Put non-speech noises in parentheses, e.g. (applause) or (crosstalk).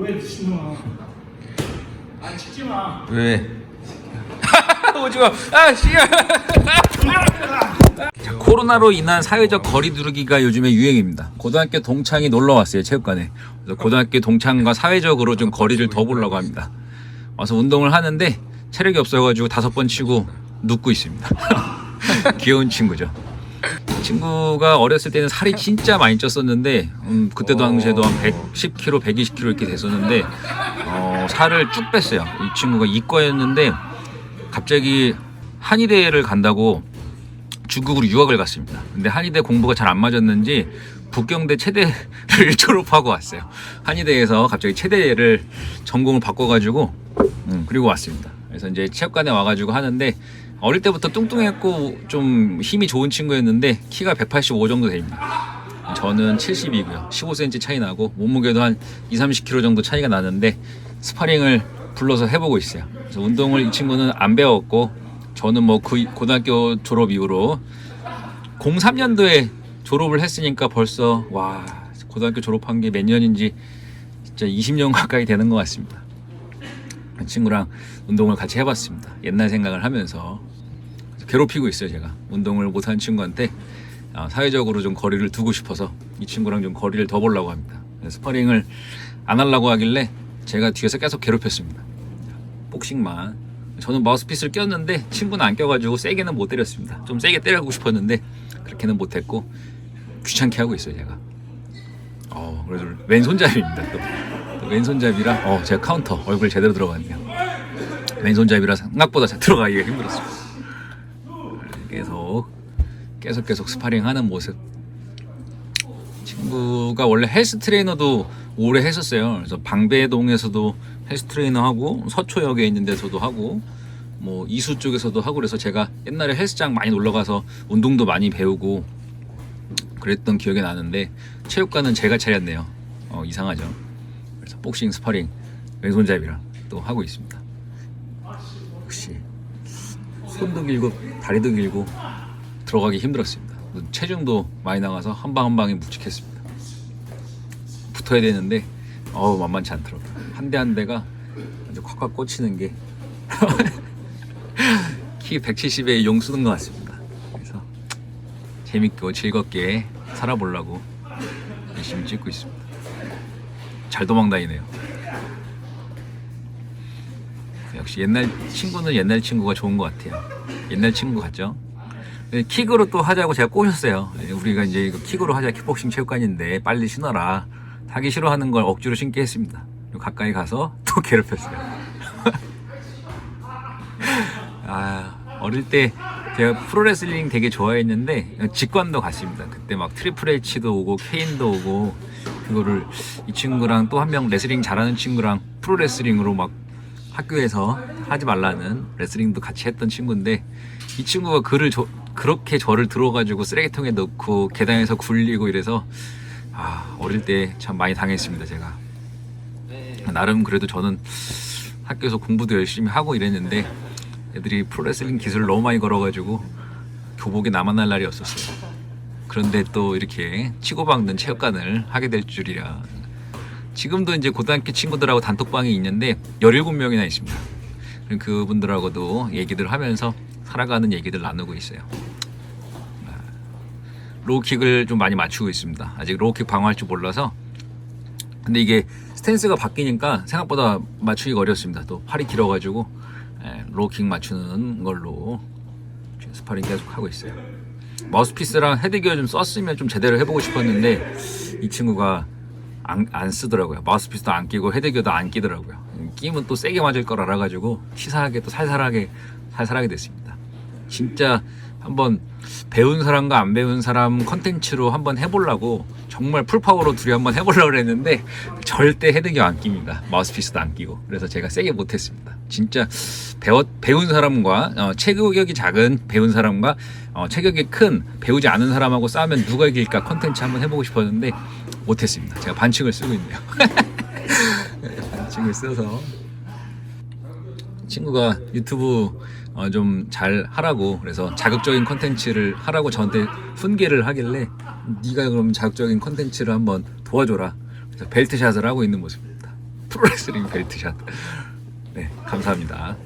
뭐해 신놈아 아 찍지 마 왜? (laughs) 오지마. 아 씨야. 자, (laughs) 코로나로 인한 사회적 거리 두기가 요즘에 유행입니다. 고등학교 동창이 놀러 왔어요 체육관에. 그래서 고등학교 동창과 사회적으로 좀 거리를 더 보려고 합니다. 와서 운동을 하는데 체력이 없어가지고 다섯 번 치고 눕고 있습니다. (laughs) 귀여운 친구죠. 친구가 어렸을 때는 살이 진짜 많이 쪘었는데 음, 그때 당시에도 한 110kg, 120kg 이렇게 됐었는데 어, 살을 쭉 뺐어요. 이 친구가 이과였는데 갑자기 한의대를 간다고 중국으로 유학을 갔습니다. 근데 한의대 공부가 잘 안 맞았는지 북경대 체대를 (laughs) 졸업하고 왔어요. 한의대에서 갑자기 체대를 전공을 바꿔가지고 음, 그리고 왔습니다. 그래서 이제 체육관에 와가지고 하는데 어릴 때부터 뚱뚱했고 좀 힘이 좋은 친구였는데 키가 185 정도 됩니다. 저는 72고요. 15cm 차이 나고 몸무게도 한 2, 30kg 정도 차이가 나는데 스파링을 불러서 해보고 있어요. 그래서 운동을 이 친구는 안 배웠고 저는 뭐 그 고등학교 졸업 이후로 03년도에 졸업을 했으니까 벌써 와 고등학교 졸업한 게 몇 년인지 진짜 20년 가까이 되는 것 같습니다. 그 친구랑 운동을 같이 해봤습니다. 옛날 생각을 하면서 괴롭히고 있어요 제가 운동을 못하는 친구한테 아, 사회적으로 좀 거리를 두고 싶어서 이 친구랑 좀 거리를 더 보려고 합니다. 스파링을 안 하려고 하길래 제가 뒤에서 계속 괴롭혔습니다. 복싱만 저는 마우스피스를 꼈는데 친구는 안 껴가지고 세게는 못 때렸습니다. 좀 세게 때리고 싶었는데 그렇게는 못했고 귀찮게 하고 있어요 제가. 어 그래도 왼손잡이입니다. 또, 또 왼손잡이라 어 제가 카운터 얼굴 제대로 들어갔네요. 왼손잡이라 생각보다 잘 들어가기가 힘들었습니다. 계속 계속 계속 스파링하는 모습. 친구가 원래 헬스 트레이너도 오래 했었어요. 그래서 방배동에서도 헬스 트레이너 하고 서초역에 있는 데서도 하고 뭐 이수 쪽에서도 하고 그래서 제가 옛날에 헬스장 많이 놀러 가서 운동도 많이 배우고 그랬던 기억이 나는데 체육관은 제가 차렸네요. 어, 이상하죠. 그래서 복싱 스파링 왼손잡이랑 또 하고 있습니다. 역시 손도 길고 다리도 길고 들어가기 힘들었습니다. 체중도 많이 나가서 한 방 한 방이 묵직했습니다. 붙어야 되는데 어우 만만치 않더라고요. 한 대 한 대가 아주 콱콱 꽂히는 게 (laughs) 키 170에 용 쓰는 것 같습니다. 그래서 재밌고 즐겁게 살아보려고 열심히 찍고 있습니다. 잘 도망다니네요. 역시 옛날 친구는 옛날 친구가 좋은 것 같아요. 옛날 친구 같죠? 네, 킥으로 또 하자고 제가 꼬셨어요. 예, 우리가 이제 이거 킥으로 하자 킥복싱 체육관인데 빨리 신어라. 하기 싫어하는 걸 억지로 신게 했습니다. 가까이 가서 또 (laughs) 괴롭혔어요. (laughs) 아, 어릴 때 제가 프로레슬링 되게 좋아했는데 직관도 갔습니다. 그때 막 트리플 H도 오고 케인도 오고 그거를 이 친구랑 또 한 명 레슬링 잘하는 친구랑 프로 레슬링으로 막 학교에서 하지 말라는 레슬링도 같이 했던 친구인데 이 친구가 그를 저- 그렇게 저를 들어가지고 쓰레기통에 넣고 계단에서 굴리고 이래서 아 어릴 때 참 많이 당했습니다 제가. 나름 그래도 저는 학교에서 공부도 열심히 하고 이랬는데 애들이 프로레슬링 기술을 너무 많이 걸어가지고 교복이 나만 날 날이 없었어요 그런데 또 이렇게 치고박는 체육관을 하게 될 줄이야 지금도 이제 고등학교 친구들하고 단톡방이 있는데 17명이나 있습니다. 그분들하고도 얘기들 하면서 살아가는 얘기들 나누고 있어요. 아, 로우킥을 좀 많이 맞추고 있습니다. 아직 로우킥 방어할 줄 몰라서. 근데 이게 스탠스가 바뀌니까 생각보다 맞추기가 어렵습니다. 또 팔이 길어가지고 예, 로우킥 맞추는 걸로 스파링 계속 하고 있어요. 마우스피스랑 헤드기어 좀 썼으면 좀 제대로 해보고 싶었는데 이 친구가 안, 안 쓰더라고요. 마우스피스도 안 끼고 헤드기어도 안 끼더라고요. 끼면 또 세게 맞을 걸 알아가지고 치사하게 또 살살하게 살살하게 됐습니다. 진짜 한번 배운 사람과 안 배운 사람 컨텐츠로 한번 해보려고 정말 풀파워로 둘이 한번 해보려고 그랬는데 절대 헤드기어 안 낍니다. 마우스피스도 안 끼고 그래서 제가 세게 못했습니다. 진짜 배웠, 배운 사람과 어, 체격이 작은 배운 사람과 어, 체격이 큰 배우지 않은 사람하고 싸우면 누가 이길까 컨텐츠 한번 해보고 싶었는데 못했습니다. 제가 반칙을 쓰고 있네요. (laughs) 반칙을 써서 친구가 유튜브 어, 좀 잘 하라고 그래서 자극적인 컨텐츠를 하라고 저한테 훈계를 하길래 네가 그럼 자극적인 컨텐츠를 한번 도와줘라 그래서 벨트샷을 하고 있는 모습입니다 프로레슬링 벨트샷. 네, 감사합니다.